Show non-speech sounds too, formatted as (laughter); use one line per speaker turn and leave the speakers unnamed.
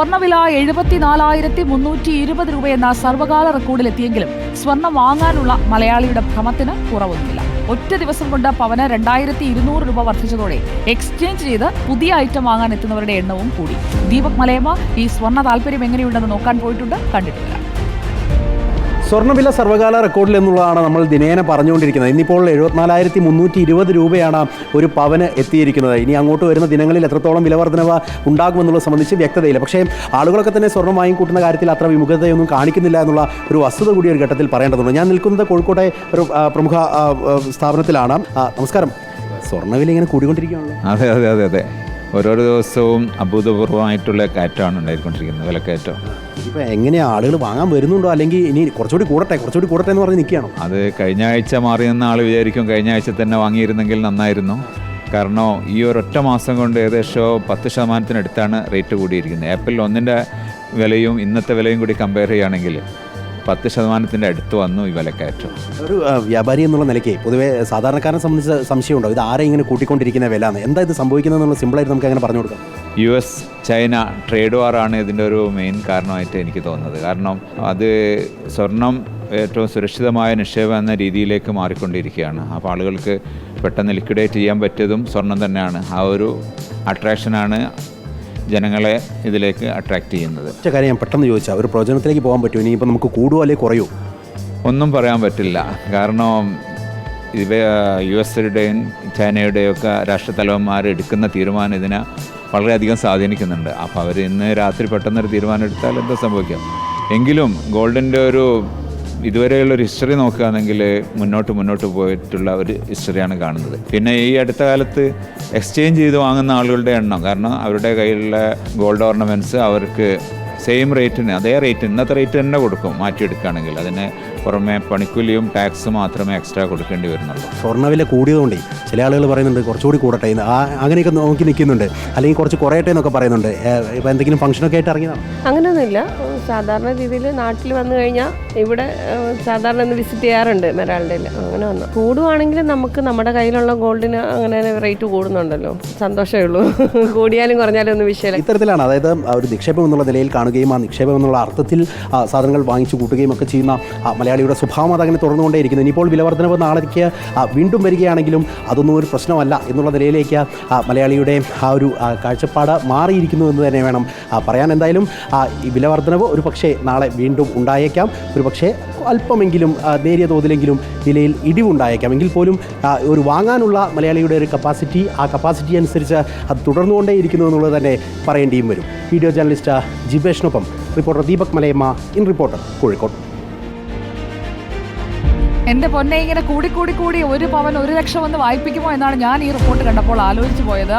സ്വർണവില എഴുപത്തിനാലായിരത്തി മുന്നൂറ്റി ഇരുപത് രൂപയെന്ന സർവകാല റെക്കോർഡിലെത്തിയെങ്കിലും സ്വർണം വാങ്ങാനുള്ള മലയാളിയുടെ ഭ്രമത്തിന് കുറവൊന്നുമില്ല. ഒറ്റ ദിവസം കൊണ്ട് പവന് രണ്ടായിരത്തി ഇരുന്നൂറ് രൂപ വർദ്ധിച്ചതോടെ എക്സ്ചേഞ്ച് ചെയ്ത് പുതിയ ഐറ്റം വാങ്ങാൻ എത്തുന്നവരുടെ എണ്ണവും കൂടി. ദീപക് മലയമ്മ ഈ സ്വർണ താല്പര്യം എങ്ങനെയുണ്ടെന്ന് നോക്കാൻ പോയിട്ടുണ്ട്? കണ്ടിട്ട് വരാം
സ്വർണവില സർവകാല റെക്കോർഡിൽ എന്നുള്ളതാണ് നമ്മൾ ദിനേന പറഞ്ഞുകൊണ്ടിരിക്കുന്നത്. ഇന്നിപ്പോൾ എഴുപത്തിനാലായിരത്തി മുന്നൂറ്റി ഇരുപത് രൂപയാണ് ഒരു പവന് എത്തിയിരിക്കുന്നത്. ഇനി അങ്ങോട്ട് വരുന്ന ദിനങ്ങളിൽ എത്രത്തോളം വില വർധനവ് ഉണ്ടാകുമെന്നുള്ളത് സംബന്ധിച്ച് വ്യക്തതയില്ല. പക്ഷേ ആളുകളൊക്കെ തന്നെ സ്വർണം വാങ്ങിക്കൂട്ടുന്ന കാര്യത്തിൽ അത്ര വിമുഖതയൊന്നും കാണിക്കുന്നില്ല എന്നുള്ള ഒരു വസ്തുത കൂടി ഒരു ഘട്ടത്തിൽ പറയേണ്ടതുണ്ട്. ഞാൻ നിൽക്കുന്നത് കോഴിക്കോട്ടെ ഒരു പ്രമുഖ സ്ഥാപനത്തിലാണ്. നമസ്കാരം. സ്വർണവില ഇങ്ങനെ കൂടിക്കൊണ്ടിരിക്കുകയാണല്ലോ.
അതെ അതെ അതെ അതെ. ഓരോരോ ദിവസവും അഭൂതപൂർവമായിട്ടുള്ള കയറ്റമാണ് ഉണ്ടായിക്കൊണ്ടിരിക്കുന്നത് വിലക്കയറ്റം.
ഇപ്പോൾ എങ്ങനെയാണ് ആളുകൾ വാങ്ങാൻ വരുന്നുണ്ടോ? അല്ലെങ്കിൽ ഇനി കുറച്ചുകൂടി കൂടട്ടെ കുറച്ചുകൂടി കൂടട്ടെ എന്ന് പറഞ്ഞ് നിൽക്കുകയാണോ?
അത് കഴിഞ്ഞ ആഴ്ച മാറി നിന്ന ആൾ വിചാരിക്കും കഴിഞ്ഞ ആഴ്ച തന്നെ വാങ്ങിയിരുന്നെങ്കിൽ നന്നായിരുന്നു. കാരണം ഈ ഒരൊറ്റ മാസം കൊണ്ട് ഏകദേശം പത്ത് ശതമാനത്തിനടുത്താണ് റേറ്റ് കൂടിയിരിക്കുന്നത്. ഏപ്രിൽ ഒന്നിന്റെ വിലയും ഇന്നത്തെ വിലയും കൂടി കമ്പയർ ചെയ്യുകയാണെങ്കിൽ പത്ത് ശതമാനത്തിന്റെ അടുത്ത് വന്നു ഈ വിലക്കയറ്റം.
ഒരു വ്യാപാരി എന്നുള്ള നിലയ്ക്ക് പൊതുവെ സാധാരണക്കാരനെ സംബന്ധിച്ച് സംശയമുണ്ടോ? ഇത് ആരെ ഇങ്ങനെ കൂട്ടിക്കൊണ്ടിരിക്കുന്ന വില എന്ന് എന്താ ഇത് സംഭവിക്കുന്നത് എന്നുള്ള സിമ്പിളായിട്ട് നമുക്ക് അങ്ങനെ പറഞ്ഞു കൊടുക്കാം.
യു എസ് ചൈന ട്രേഡ് വാറാണ് ഇതിന്റെ ഒരു മെയിൻ കാരണമായിട്ട് എനിക്ക് തോന്നുന്നത്. കാരണം അത് സ്വർണം ഏറ്റവും സുരക്ഷിതമായ നിക്ഷേപം എന്ന രീതിയിലേക്ക് മാറിക്കൊണ്ടിരിക്കുകയാണ്. അപ്പോൾ ആളുകൾക്ക് പെട്ടെന്ന് ലിക്വിഡേറ്റ് ചെയ്യാൻ പറ്റിയതും സ്വർണം തന്നെയാണ്. ആ ഒരു അട്രാക്ഷനാണ് ജനങ്ങളെ ഇതിലേക്ക് അട്രാക്റ്റ് ചെയ്യുന്നത്.
ഒറ്റ കാര്യം ഞാൻ പെട്ടെന്ന് ചോദിച്ചാൽ ഒരു പ്രവചനത്തിലേക്ക് പോകാൻ പറ്റുമോ? ഇനിയിപ്പോൾ നമുക്ക് കൂടുമോ അല്ലെങ്കിൽ കുറയൂ?
ഒന്നും പറയാൻ പറ്റില്ല. കാരണം ഇവ യു എസിന്റെയും ചൈനയുടെയും ഒക്കെ രാഷ്ട്രത്തലവന്മാർ എടുക്കുന്ന തീരുമാനം ഇതിനെ വളരെയധികം സ്വാധീനിക്കുന്നുണ്ട്. അപ്പോൾ അവർ ഇന്ന് രാത്രി പെട്ടെന്നൊരു തീരുമാനം എടുത്താൽ എന്താ സംഭവിക്കാം എങ്കിലും ഗോൾഡിന്റെ ഒരു ഇതുവരെയുള്ള ഒരു ഹിസ്റ്ററി നോക്കുകയാണെങ്കിൽ മുന്നോട്ട് മുന്നോട്ട് പോയിട്ടുള്ള ഒരു ഹിസ്റ്ററിയാണ് കാണുന്നത്. പിന്നെ ഈ അടുത്ത കാലത്ത് എക്സ്ചേഞ്ച് ചെയ്ത് വാങ്ങുന്ന ആളുകളുടെ എണ്ണം കാരണം അവരുടെ കയ്യിലുള്ള ഗോൾഡ് ഓർണമെന്റ്സ് അവർക്ക് സെയിം റേറ്റിന് അതേ റേറ്റ് ഇന്നത്തെ റേറ്റ് തന്നെ കൊടുക്കും മാറ്റിയെടുക്കുകയാണെങ്കിൽ. അതിന് പുറമെ പണിക്കൂലിയും ടാക്സ് മാത്രമേ എക്സ്ട്രാ കൊടുക്കേണ്ടി വരുന്നുള്ളൂ.
സ്വർണവില കൂടിയതുകൊണ്ടേ ചില ആളുകൾ പറയുന്നുണ്ട് കുറച്ചുകൂടി കൂടട്ടെ ആ അങ്ങനെയൊക്കെ നോക്കി നിൽക്കുന്നുണ്ട്. അല്ലെങ്കിൽ കുറച്ച് കുറയട്ടെ എന്നൊക്കെ പറയുന്നുണ്ട്. ഇപ്പോൾ എന്തെങ്കിലും ഫംഗ്ഷനൊക്കെ ആയിട്ട് ഇറങ്ങിയതാണ്?
അങ്ങനെയൊന്നുമില്ല. ഇല്ല സാധാരണ രീതിയിൽ നാട്ടിൽ വന്നു കഴിഞ്ഞാൽ ഇവിടെ സാധാരണ ഒന്ന് വിസിറ്റ് ചെയ്യാറുണ്ട് മെരാളുടെയിൽ അങ്ങനെ വന്നു. കൂടുവാണെങ്കിൽ നമുക്ക് നമ്മുടെ കയ്യിലുള്ള ഗോൾഡിന് അങ്ങനെ റേറ്റ് കൂടുന്നുണ്ടല്ലോ. സന്തോഷമേ ഉള്ളൂ. (laughs) കൂടിയാലും കുറഞ്ഞാലും ഒന്നും വിഷയമില്ല.
ഇത്തരത്തിലാണ്. അതായത് ആ ഒരു നിക്ഷേപം എന്നുള്ള നിലയിൽ കാണുകയും ആ നിക്ഷേപം എന്നുള്ള അർത്ഥത്തിൽ സാധനങ്ങൾ വാങ്ങിച്ചു കൂട്ടുകയും ഒക്കെ ചെയ്യുന്ന മലയാളിയുടെ സ്വഭാവം അതങ്ങനെ തുറന്നുകൊണ്ടേയിരിക്കുന്നു ഇനിയിപ്പോൾ വിലവർദ്ധനവ് നാളേക്ക് വീണ്ടും വരികയാണെങ്കിലും അതൊന്നും ഒരു പ്രശ്നമല്ല എന്നുള്ള നിലയിലേക്ക് മലയാളിയുടെ ആ ഒരു കാഴ്ചപ്പാട് മാറിയിരിക്കുന്നു എന്ന് തന്നെ വേണം പറയാൻ. എന്തായാലും ഈ വിലവർദ്ധനവ് ഒരു പക്ഷേ നാളെ വീണ്ടും ഉണ്ടായേക്കാം. ഒരു പക്ഷേ അല്പമെങ്കിലും നേരിയ തോതിലെങ്കിലും വിലയിൽ ഇടിവുണ്ടായേക്കാം. എങ്കിൽ പോലും ഒരു വാങ്ങാനുള്ള മലയാളിയുടെ ഒരു കപ്പാസിറ്റി ആ കപ്പാസിറ്റി അനുസരിച്ച് അത് തുടർന്നുകൊണ്ടേയിരിക്കുന്നു എന്നുള്ളത് തന്നെ പറയേണ്ടിയും വരും. Video journalist ജിബേഷിനൊപ്പം reporter Deepak Malayamma in reporter Kozhikode.
എന്റെ പൊന്നെ ഇങ്ങനെ കൂടി കൂടി കൂടി ഒരു പവൻ ഒരു ലക്ഷം വന്ന് വായിപ്പിക്കുമോ എന്നാണ് ഞാൻ ഈ റിപ്പോർട്ട് കണ്ടപ്പോൾ ആലോചിച്ചു പോയത്.